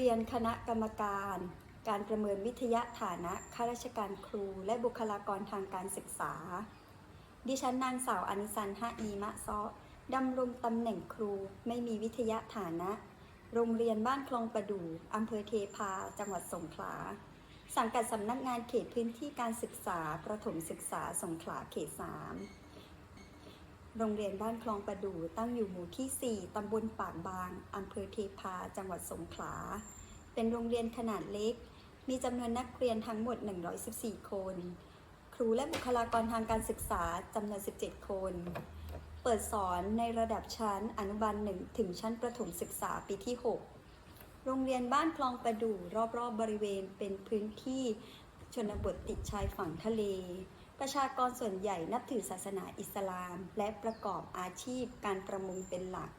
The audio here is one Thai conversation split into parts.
เรียนคณะกรรมการ การประเมินวิทยาฐานะข้าราชการครู และบุคลากรทางการศึกษา ดิฉันนางสาวอนิสันฮะอีมะซอดำรงตำแหน่งครูไม่มีวิทยาฐานะ โรงเรียนบ้านคลองประดู่อำเภอเทพา จังหวัดสงขลา สังกัดสำนักงานเขตพื้นที่การศึกษา ประถมศึกษาสงขลาเขต 3 โรงเรียนบ้านคลองประดู่ตั้งอยู่หมู่ที่ 4 ตำบลปากบาง อำเภอเทพา จังหวัดสงขลา เป็นโรงเรียนขนาดเล็ก มีจำนวนนักเรียนทั้งหมด 114 คน ครูและบุคลากรทางการศึกษาจำนวน 17 คน เปิดสอนในระดับชั้นอนุบาลหนึ่งถึงชั้นประถมศึกษาปีที่ 6 โรงเรียนบ้านคลองประดู่รอบๆบบริเวณเป็นพื้นที่ชนบทติดชายฝั่งทะเล ประชากรส่วนใหญ่นับถือศาสนาอิสลาม และประกอบอาชีพการประมงเป็นหลัก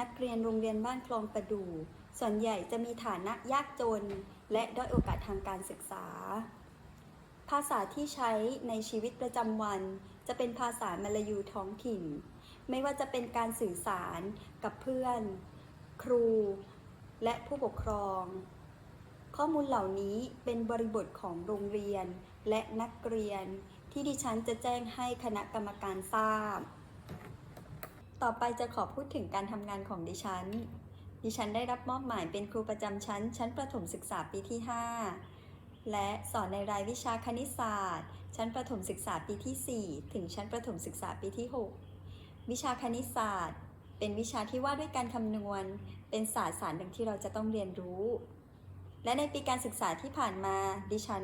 นักเรียนโรงเรียนบ้านคลองประดู่ส่วนใหญ่จะมีฐานะยากจน และด้อยโอกาสทางการศึกษา ภาษาที่ใช้ในชีวิตประจำวัน จะเป็นภาษามลายูท้องถิ่น ไม่ว่าจะเป็นการสื่อสารกับเพื่อน ครู และผู้ปกครอง ข้อมูลเหล่านี้เป็นบริบทของโรงเรียน และนักเรียน ที่ดิฉันจะแจ้งให้คณะกรรมการทราบ ต่อไปจะขอพูดถึงการทำงานของดิฉัน ดิฉันได้รับมอบหมายเป็นครูประจำชั้น ชั้นประถมศึกษาปีที่ 5 และสอนในรายวิชาคณิตศาสตร์ ชั้นประถมศึกษาปีที่ 4 ถึงชั้นประถมศึกษาปีที่ 6 วิชาคณิตศาสตร์ เป็นวิชาที่ว่าด้วยการคำนวณ เป็นศาสตร์สารหนึ่งที่เราจะต้องเรียนรู้และในปีการศึกษาที่ผ่านมาดิฉัน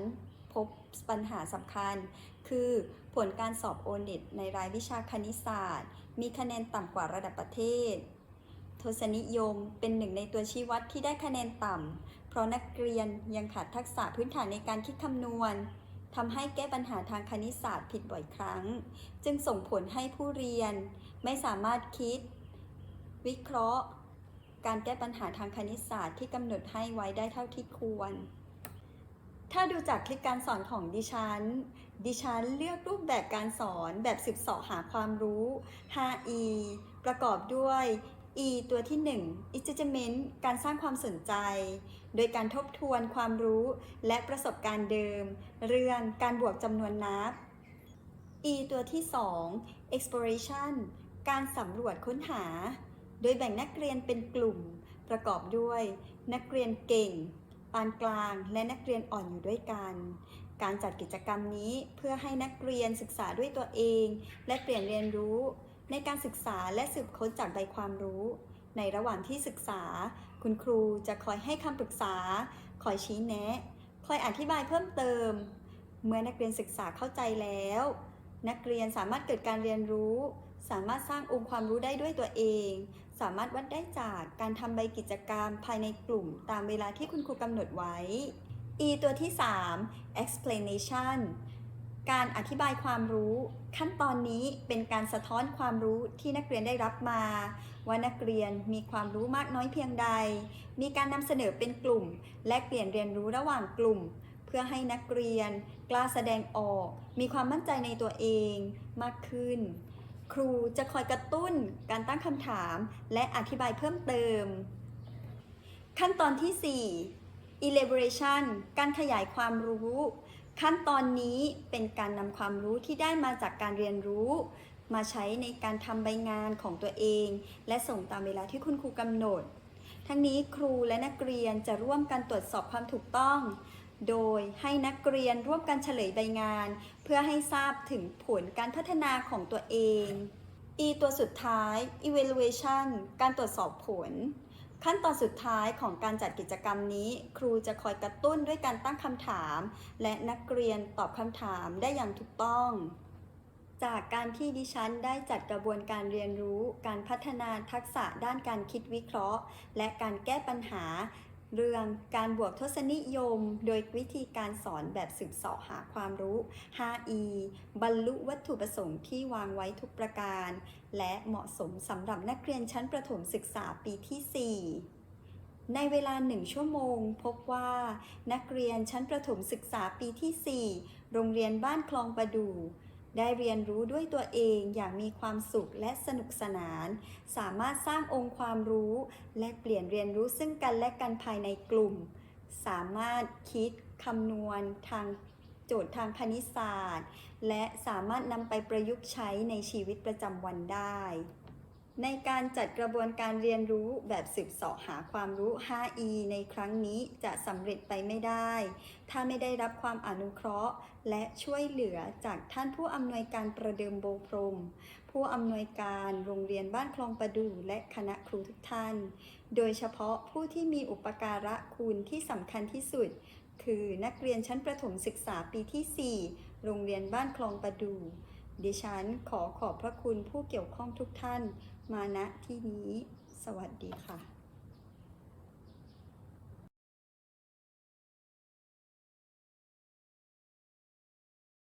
พบปัญหาสำคัญ คือผลการสอบโอเน็ตในรายวิชาคณิตศาสตร์ มีคะแนนต่ำกว่าระดับประเทศ ทศนิยมเป็นหนึ่งในตัวชี้วัดที่ได้คะแนนต่ำ เพราะนักเรียนยังขาดทักษะพื้นฐานในการคิดคำนวณทำให้แก้ปัญหาทางคณิตศาสตร์ผิดบ่อยครั้ง จึงส่งผลให้ผู้เรียนไม่สามารถคิด วิเคราะห์ การแก้ปัญหาทางคณิตศาสตร์ที่กำหนดให้ไว้ได้เท่าที่ควร ถ้าดูจากคลิปการสอนของดิฉัน ดิฉันเลือกรูปแบบการสอนแบบสืบเสาะหาความรู้ 5E ประกอบด้วย E ตัวที่ 1 engagement การสร้างความสนใจ โดยการทบทวนความรู้และประสบการณ์เดิม เรื่องการบวกจำนวนนับ E ตัวที่ 2 exploration การสำรวจค้นหา โดยแบ่งนักเรียนเป็นกลุ่ม ประกอบด้วย นักเรียนเก่ง ปานกลางและนักเรียนอ่อนอยู่ด้วยกัน การจัดกิจกรรมนี้เพื่อให้นักเรียนศึกษาด้วยตัวเอง และเปลี่ยนเรียนรู้ ในการศึกษาและสืบค้นจากใบความรู้ ในระหว่างที่ศึกษา คุณครูจะคอยให้คำปรึกษา คอยชี้แนะ คอยอธิบายเพิ่มเติม เมื่อนักเรียนศึกษาเข้าใจแล้ว นักเรียนสามารถเกิดการเรียนรู้ สามารถสร้างองค์ความรู้ได้ด้วยตัวเอง สามารถวัดได้จากการทำใบกิจกรรมภายในกลุ่มตามเวลาที่คุณครูกำหนดไว้ E ตัวที่ 3 explanation การอธิบายความรู้ ขั้นตอนนี้เป็นการสะท้อนความรู้ที่นักเรียนได้รับมา ว่านักเรียนมีความรู้มากน้อยเพียงใด มีการนำเสนอเป็นกลุ่ม และเปลี่ยนเรียนรู้ระหว่างกลุ่ม เพื่อให้นักเรียน กล้าแสดงออก มีความมั่นใจในตัวเองมากขึ้น ครูจะคอยกระตุ้นการตั้งคำถามและอธิบายเพิ่มเติม ขั้นตอนที่ 4 elaboration การขยายความรู้ ขั้นตอนนี้เป็นการนำความรู้ที่ได้มาจากการเรียนรู้ มาใช้ในการทำใบงานของตัวเอง และส่งตามเวลาที่คุณครูกำหนด ทั้งนี้ครูและนักเรียนจะร่วมกันตรวจสอบความถูกต้อง โดยให้นักเรียนร่วมกันเฉลยใบงาน เพื่อให้ทราบถึงผลการพัฒนาของตัวเอง E ตัวสุดท้าย evaluation การตรวจสอบผล ขั้นตอนสุดท้ายของการจัดกิจกรรมนี้ ครูจะคอยกระตุ้นด้วยการตั้งคำถาม และนักเรียนตอบคำถามได้อย่างถูกต้อง จากการที่ดิฉันได้จัดกระบวนการเรียนรู้ การพัฒนาทักษะด้านการคิดวิเคราะห์ และการแก้ปัญหา เรื่องการบวกทศนิยม โดยวิธีการสอนแบบสืบเสาะหาความรู้ 5E บรรลุวัตถุประสงค์ที่วางไว้ทุกประการ และเหมาะสมสำหรับนักเรียนชั้นประถมศึกษาปีที่ 4ในเวลา1ชั่วโมง พบว่านักเรียนชั้นประถมศึกษาปีที่ 4 โรงเรียนบ้านคลองประดู่ ได้เรียนรู้ด้วยตัวเองอย่างมีความสุขและสนุกสนาน สามารถสร้างองค์ความรู้ และเปลี่ยนเรียนรู้ซึ่งกันและกันภายในกลุ่ม สามารถคิดคำนวณทางโจทย์ทางคณิตศาสตร์ และสามารถนำไปประยุกต์ใช้ในชีวิตประจำวันได้ ในการจัดกระบวนการเรียนรู้แบบสืบเสาะหาความรู้ 5E ในครั้งนี้จะสำเร็จไปไม่ได้ ถ้าไม่ได้รับความอนุเคราะห์ และช่วยเหลือจากท่านผู้อำนวยการประเดิมโบพรม ผู้อำนวยการโรงเรียนบ้านคลองประดูและคณะครูทุกท่าน โดยเฉพาะผู้ที่มีอุปการะคุณที่สำคัญที่สุด คือนักเรียนชั้นประถมศึกษาปีที่ 4 โรงเรียนบ้านคลองประดู ดิฉันขอขอบพระคุณผู้เกี่ยวข้องทุกท่านมาณที่นี้ สวัสดีค่ะ